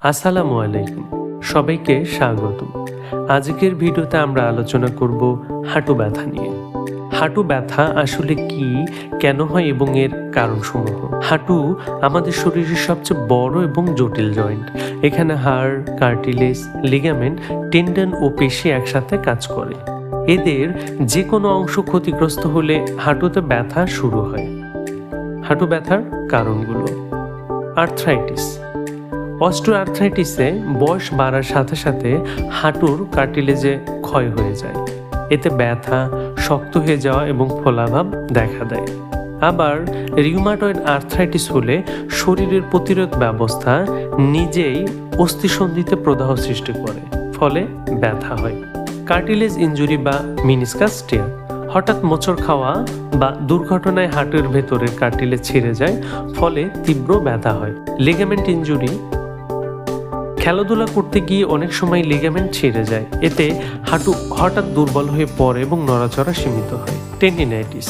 আসসালামু আলাইকুম। সবাইকে স্বাগতম আজকের ভিডিওতে আমরা আলোচনা করব হাঁটু ব্যথা নিয়ে। হাঁটু ব্যথা আসলে কি, কেন হয় এবং এর কারণসমূহ? হাঁটু আমাদের শরীরের সবচেয়ে বড় এবং জটিল জয়েন্ট। এখানে হাড়, কার্টিলেজ, লিগামেন্ট, টেন্ডন ও পেশি একসাথে কাজ করে। এদের যে কোনো অংশ ক্ষতিগ্রস্ত হলে হাঁটুতে ব্যথা শুরু হয়। হাঁটু ব্যথার কারণগুলো। আর্থ্রাইটিস অস্ট্রোআর্থ্রাইটিসে বয়স বাড়ার সাথে সাথে হাঁটুর কার্টিলেজে ক্ষয় হয়ে যায়। এতে ব্যথা, শক্ত হয়ে যাওয়া এবং ফোলাভাব দেখা দেয়। আবার রিউমাটয়েড আর্থ্রাইটিস হলে শরীরের প্রতিরোধ ব্যবস্থা নিজেই অস্থিসন্ধিতে প্রদাহ সৃষ্টি করে, ফলে ব্যথা হয়। কার্টিলেজ ইনজুরি বা মিনিসকাস টিয়ার হঠাৎ মোচড় খাওয়া বা দুর্ঘটনায় হাঁটুর ভেতরের কার্টিলেজ ছিঁড়ে যায়, ফলে তীব্র ব্যথা হয়। লিগামেন্ট ইনজুরি খেলাধুলা করতে গিয়ে অনেক সময় লিগামেন্ট ছিঁড়ে যায়। এতে হাঁটু হঠাৎ দুর্বল হয়ে পড়ে এবং নড়াচড়া সীমিত হয়। টেন্ডিনাইটিস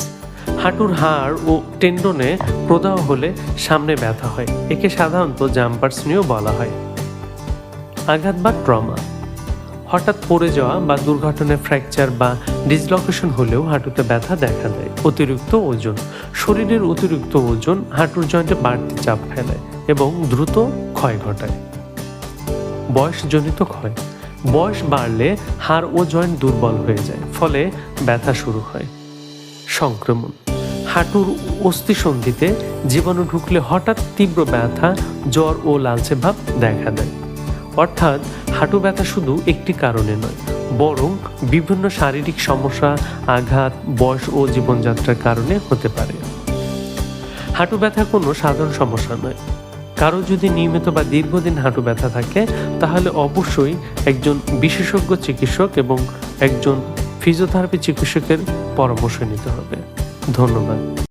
হাঁটুর হাড় ও টেন্ডনে প্রদাহ হলে সামনে ব্যথা হয়। একে সাধারণত জাম্পার্স নিয়েও বলা হয়। আঘাত বা ট্রমা হঠাৎ পড়ে যাওয়া বা দুর্ঘটনায় ফ্র্যাকচার বা ডিসলকেশন হলেও হাঁটুতে ব্যথা দেখা দেয়। অতিরিক্ত ওজন। শরীরের অতিরিক্ত ওজন হাঁটুর জয়েন্টে বাড়তি চাপ ফেলে এবং দ্রুত ক্ষয় ঘটায়। বয়সজনিত ক্ষয়। বয়স বাড়লে হাড় ও জয়েন্ট দুর্বল হয়ে যায়, ফলে ব্যথা শুরু হয়। সংক্রমণ। হাঁটুর অস্থিসন্ধিতে জীবাণু ঢুকলে হঠাৎ তীব্র ব্যথা, জ্বর ও লালচে ভাব দেখা দেয়। অর্থাৎ হাঁটু ব্যথা শুধু একটি কারণে নয়, বরং বিভিন্ন শারীরিক সমস্যা, আঘাত, বয়স ও জীবনযাত্রার কারণে হতে পারে। হাঁটু ব্যথা কোনো সাধারণ সমস্যা নয়। কারও যদি নিয়মিত বা দীর্ঘদিন হাঁটু ব্যথা থাকে, তাহলে অবশ্যই একজন বিশেষজ্ঞ চিকিৎসক এবং একজন ফিজিওথেরাপি চিকিৎসকের পরামর্শ নিতে হবে। ধন্যবাদ।